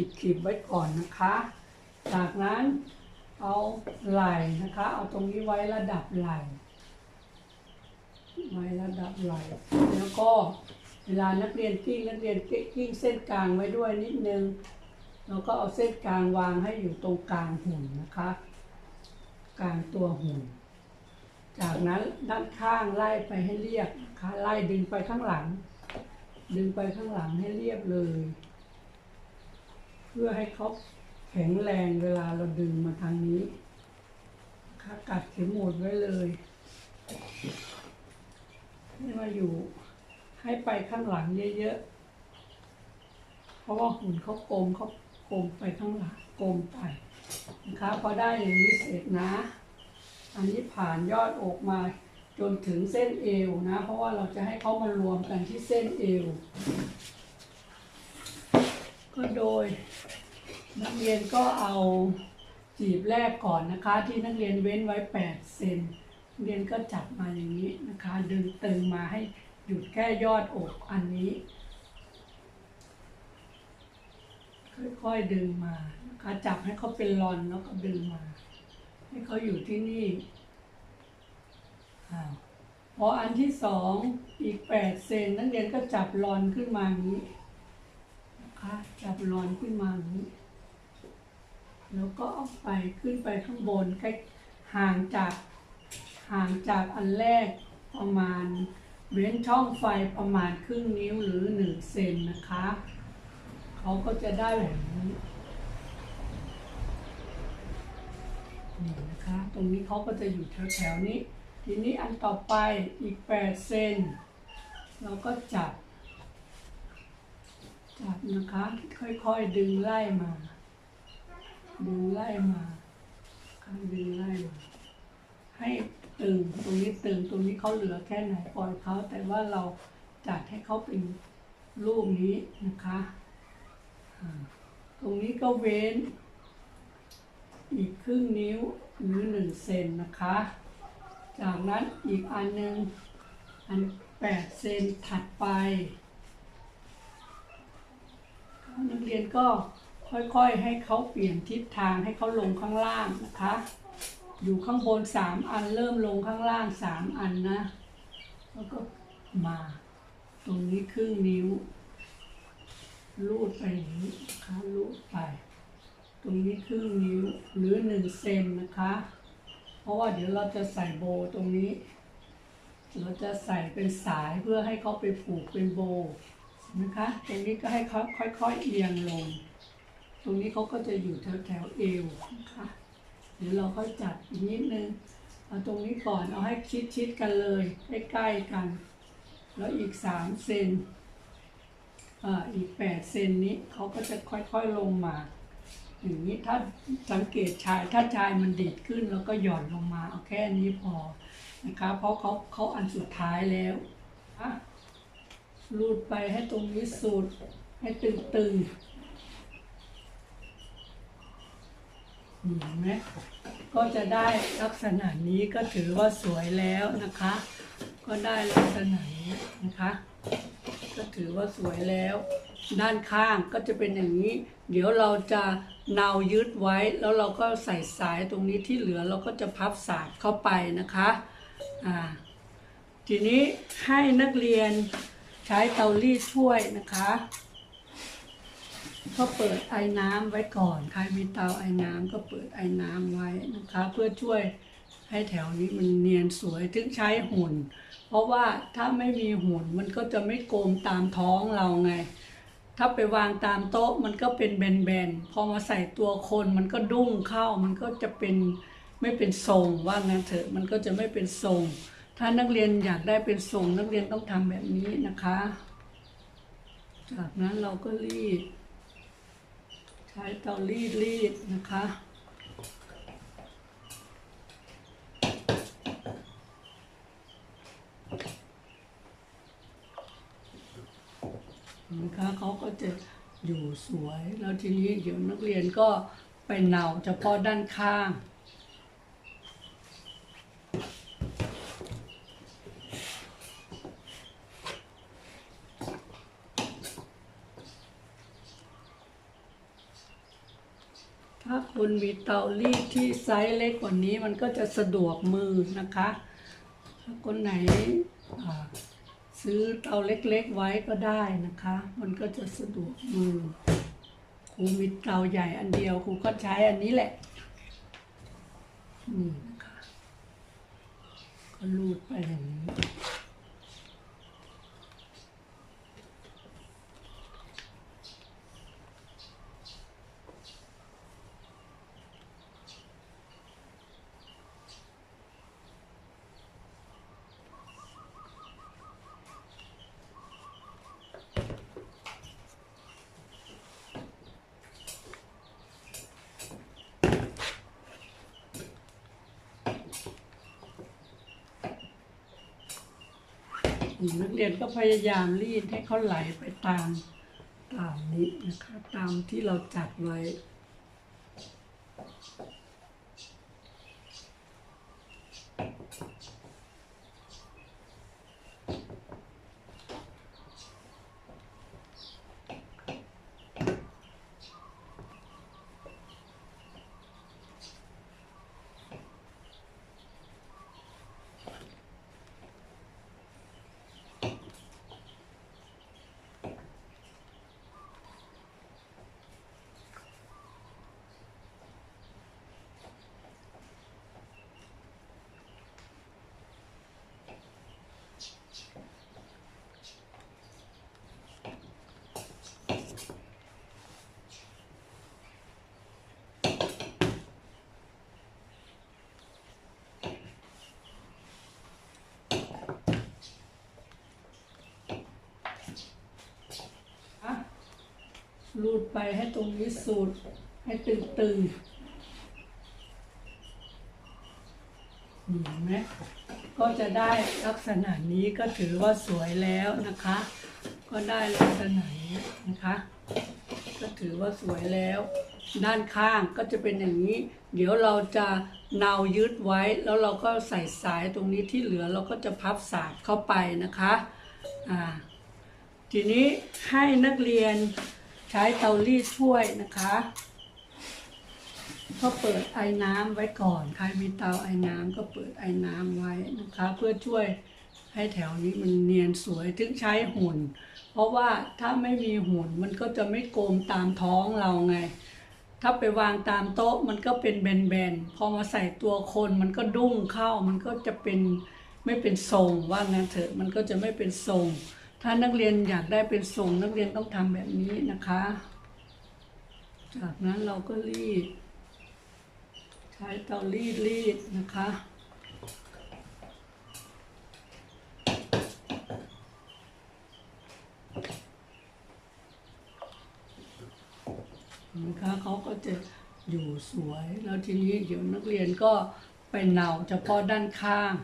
ขีดขีดๆไว้ก่อนนะคะ จากนั้นเอาไหล่นะคะ เอาตรงนี้ไว้ระดับไหล่ไว้ระดับไหล่แล้วก็เวลานักเรียนกิ้งนักเรียนกิ้งเส้นกลางไว้ด้วยนิดนึงแล้วก็เอาเส้นกลางวางให้อยู่ตรงกลางหุ่นนะคะ กลางตัวหุ่น จากนั้นด้านข้างไล่ไปให้เรียบนะคะไล่ดึงไปข้างหลัง ดึงไปข้างหลังให้เรียบเลย เพื่อให้เขาแข็งแรงเวลาเราดึงมาทางนี้นะคะกัดเข็มหมุดไว้เลยให้มาอยู่ให้ไปข้างหลังเยอะๆ เพราะว่าหุ่นเขาโกงเขาโกงไปข้างหลังโกงไปนะคะพอได้อย่างนี้เสร็จนะ อันนี้ผ่านยอดอกมาจนถึงเส้นเอวนะ เพราะว่าเราจะให้เขามารวมกันที่เส้นเอว ก็โดย นักเรียนก็เอาจีบแรกก่อนนะคะ ที่นักเรียนเว้นไว้ 8 เซนเรียนก็จับมาอย่างนี้นะคะ ดึงตึงมาให้หยุดแค่ยอดอกอันนี้ ค่อยๆดึงมานะคะจับให้เขาเป็นรอนแล้วก็ดึงมา ให้เขาอยู่ที่นี่อ้าวพออันที่สองอีก 8 เซนนักเรียนก็จับรอนขึ้นมาอย่างนี้ นะคะจับรอนขึ้นมาอย่างนี้ แล้วก็เอาไปขึ้นไปข้างบนใกล้ห่างจากห่างจากอันแรกประมาณเว้นช่องไฟประมาณครึ่งนิ้วหรือหนึ่งเซนนะคะ เขาก็จะได้แบบนี้นี่นะคะ ตรงนี้เขาก็จะอยู่แถวๆนี้ ทีนี้อันต่อไปอีก 8 เซน เราก็จับ จับนะคะ ค่อยๆดึงไล่มา ดึงไล่มาค่ะดึงไล่มา ให้ตึงตรงนี้ตึงตรงนี้เขาเหลือแค่ไหนปล่อยเขาแต่ว่าเราจัดให้เขาเป็นรูปนี้นะคะตรงนี้ก็เว้น อีกครึ่งนิ้วหรือหนึ่งเซนนะคะ จากนั้นอีกอันหนึ่งอันแปดเซนถัดไป นักเรียนก็ค่อยๆ ให้เขาเปลี่ยนทิศทางให้เขาลงข้างล่างนะคะ อยู่ข้างบนสามอันเริ่มลงข้างล่างสามอันนะ แล้วก็มา ตรงนี้ครึ่งนิ้ว ลูดไปอย่างนี้นะคะลูดไป ตรงนี้ครึ่งนิ้วหรือหนึ่งเซนนะคะ เพราะว่าเดี๋ยวเราจะใส่โบตรงนี้ เราจะใส่เป็นสายเพื่อให้เขาไปผูกเป็นโบ นะคะตรงนี้ก็ให้เขาค่อยๆเอียงลง ตรงนี้เขาก็จะอยู่แถวแถวๆเอวนะคะเดี๋ยวเราค่อยจัดอีกนิดนึงเอาตรงนี้ก่อนเอาให้ชิดๆกันเลยใกล้ๆกัน แล้วอีกสามเซนอ่าอีกแปดเซนนี้เขาก็จะค่อยๆลงมาอย่างนี้ถ้าสังเกตชายถ้าชายมันดีดขึ้นแล้วก็หย่อนลงมาเอาแค่นี้พอนะคะเพราะเขาเขาอันสุดท้ายแล้วนะ รูดไปให้ตรงนี้สุดให้ตึงๆเห็นไหมก็จะได้ลักษณะนี้ก็ถือว่าสวยแล้วนะคะ ก็ได้ลักษณะนี้นะคะ ก็ถือว่าสวยแล้ว ด้านข้างก็จะเป็นอย่างนี้ เดี๋ยวเราจะเนายึดไว้ แล้วเราก็ใส่สายตรงนี้ที่เหลือเราก็จะพับสายเข้าไปนะคะอ่าทีนี้ให้นักเรียน ช้เตารีดช่วยนะคะ ก็เปิดไอ้น้ำไว้ก่อน ใครมีเตาไอ้น้ำก็เปิดไอ้น้ำไว้นะคะ เพื่อช่วยให้แถวนี้มันเนียนสวยถึงใช้หุ่น เพราะว่าถ้าไม่มีหุ่นมันก็จะไม่โกงตามท้องเราไง ถ้าไปวางตามโต๊ะมันก็เป็นแบนๆ พอมาใส่ตัวคนมันก็ดุ้งเข้า มันก็จะเป็นไม่เป็นทรงว่างั้นเถอะ มันก็จะไม่เป็นทรง ถ้านักเรียนอยากได้เป็นทรงนักเรียนต้องทำแบบนี้นะคะ จากนั้นเราก็รีด ใช้เตารีดรีดนะคะนะคะเขาก็จะอยู่สวย แล้วทีนี้เดี๋ยวนักเรียนก็ไปเนาเฉพาะด้านข้าง ถ้าคุณมีเตารีดที่ไซส์เล็กกว่านี้มันก็จะสะดวกมือนะคะ ถ้าคนไหนซื้อเตาเล็กๆไว้ก็ได้นะคะ มันก็จะสะดวกมือครูมีเตาใหญ่อันเดียวครูก็ใช้อันนี้แหละนี่นะคะก็รูดไปอย่างนี้ นักเรียนก็พยายามรีดให้เขาไหลไปตามตามนี้นะคะ ตามที่เราจัดไว้ รูดไปให้ตรงนี้สูดให้ตึงตึงๆนี่เห็นไหมก็จะได้ลักษณะนี้ก็ถือว่าสวยแล้วนะคะ ก็ได้ลักษณะนี้นะคะ ก็ถือว่าสวยแล้ว ด้านข้างก็จะเป็นอย่างนี้ เดี๋ยวเราจะเนายึดไว้แล้วเราก็ใส่สายตรงนี้ที่เหลือเราก็จะพับสายเข้าไปนะคะอ่าทีนี้ให้นักเรียน ใช้เตารีดช่วยนะคะก็เปิดไอ้น้ำไว้ก่อน ใครมีเตาไอ้น้ำก็เปิดไอ้น้ำไว้นะคะ เพื่อช่วยให้แถวนี้มันเนียนสวยถึงใช้หุ่น เพราะว่าถ้าไม่มีหุ่นมันก็จะไม่โกงตามท้องเราไง ถ้าไปวางตามโต๊ะมันก็เป็นแบนๆ พอมาใส่ตัวคนมันก็ดุ้งเข้า มันก็จะเป็นไม่เป็นทรงว่างั้นเถอะมันก็จะไม่เป็นทรง ถ้านักเรียนอยากได้เป็นทรงนักเรียนต้องทำแบบนี้นะคะ จากนั้นเราก็รีด ใช้เตารีดรีดนะคะนะคะเขาก็จะอยู่สวย แล้วทีนี้เดี๋ยวนักเรียนก็ไปเนาเฉพาะด้านข้าง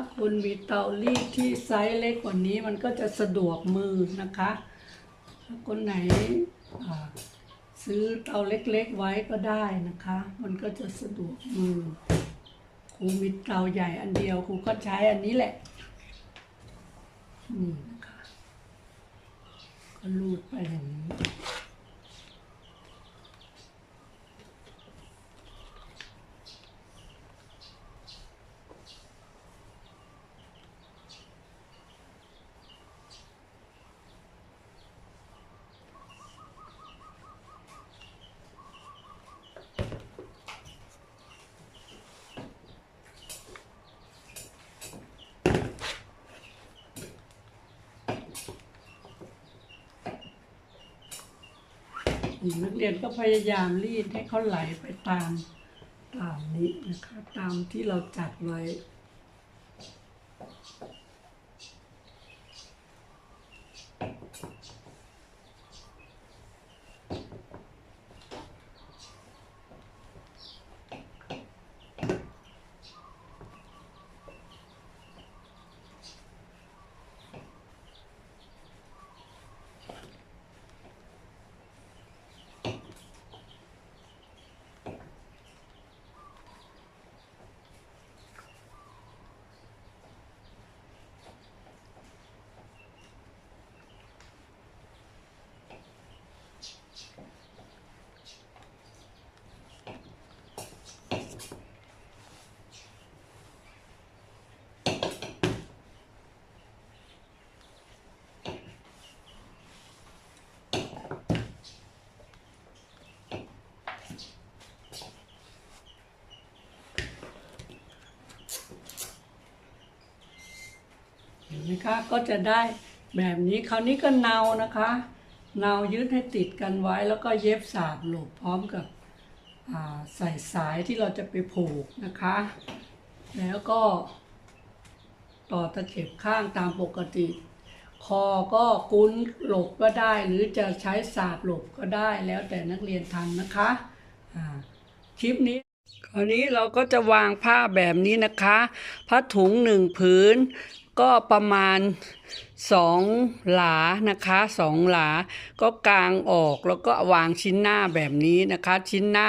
ถ้าคุณมีเตารีดที่ไซส์เล็กกว่านี้มันก็จะสะดวกมือนะคะ ถ้าคนไหนซื้อเตาเล็กๆไว้ก็ได้นะคะ มันก็จะสะดวกมือครูมีเตาใหญ่อันเดียวครูก็ใช้อันนี้แหละนี่นะคะก็รูดไปอย่างนี้ นักเรียนก็พยายามรีดให้เขาไหลไปตามตามนี้นะคะ ตามที่เราจัดไว้ ไหมคะก็จะได้แบบนี้คราวนี้ก็เนานะคะเนายึดให้ติดกันไว้แล้วก็เย็บสาบหลบพร้อมกับใส่สายที่เราจะไปผูกนะคะ แล้วก็ ต่อตะเข็บข้างตามปกติ คอก็กุ้นหลบก็ได้ หรือจะใช้สาบหลบก็ได้แล้วแต่นักเรียนทำนะคะคลิปนี้คราวนี้เราก็จะวางผ้าแบบนี้นะคะผ้าถุงหนึ่งผืน ก็ประมาณสองหลานะคะสองหลา ก็กางออกแล้วก็วางชิ้นหน้าแบบนี้นะคะ ชิ้นหน้า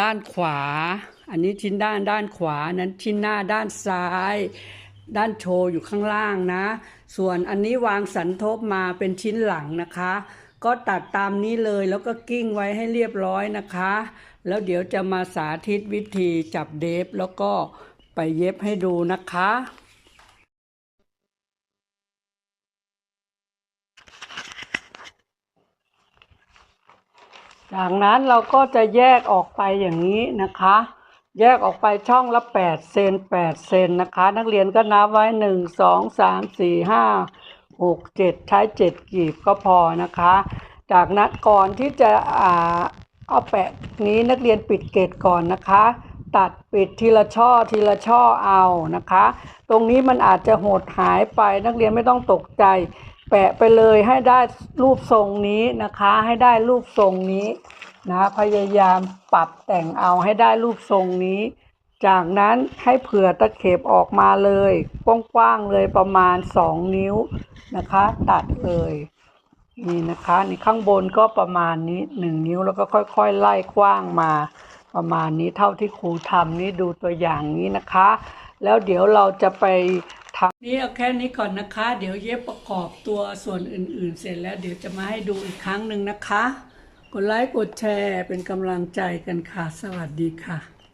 ด้านขวา อันนี้ชิ้นด้านด้านขวานั้นชิ้นหน้าด้านซ้าย ด้านโชว์อยู่ข้างล่างนะ ส่วนอันนี้วางสันทบมาเป็นชิ้นหลังนะคะ ก็ตัดตามนี้เลยแล้วก็กิ้งไว้ให้เรียบร้อยนะคะ แล้วเดี๋ยวจะมาสาธิตวิธีจับเดฟแล้วก็ไปเย็บให้ดูนะคะ จากนั้นเราก็จะแยกออกไปอย่างนี้นะคะ แยกออกไปช่องละ 8 เซน8 เซนนะคะ นักเรียนก็นับไว้ 1 2 3 4 5 6 7 ใช้ 7 กีบก็พอนะคะ จากนั้นก่อนที่จะอ่าเอาแปะนี้นักเรียนปิดเกตก่อนนะคะ ตัดปิดทีละช่อทีละช่อเอานะคะ ตรงนี้มันอาจจะหดหายไปนักเรียนไม่ต้องตกใจ แปะไปเลยให้ได้รูปทรงนี้นะคะ ให้ได้รูปทรงนี้นะพยายามปรับแต่งเอาให้ได้รูปทรงนี้ จากนั้นให้เผื่อตะเข็บออกมาเลยกว้างๆเลยประมาณ 2 นิ้วนะคะ ตัดเลยนี่นะคะนี่ข้างบนก็ประมาณนี้ 1 นิ้วแล้วก็ค่อยๆ ไล่กว้างมาประมาณนี้เท่าที่ครูทำนี่ดูตัวอย่างนี้นะคะ แล้วเดี๋ยวเราจะไป ทำนี่เอาแค่นี้ก่อนนะคะ เดี๋ยวเย็บประกอบตัวส่วนอื่นๆ เสร็จแล้วเดี๋ยวจะมาให้ดูอีกครั้งหนึ่งนะคะ กดไลค์กดแชร์เป็นกำลังใจกันค่ะ สวัสดีค่ะ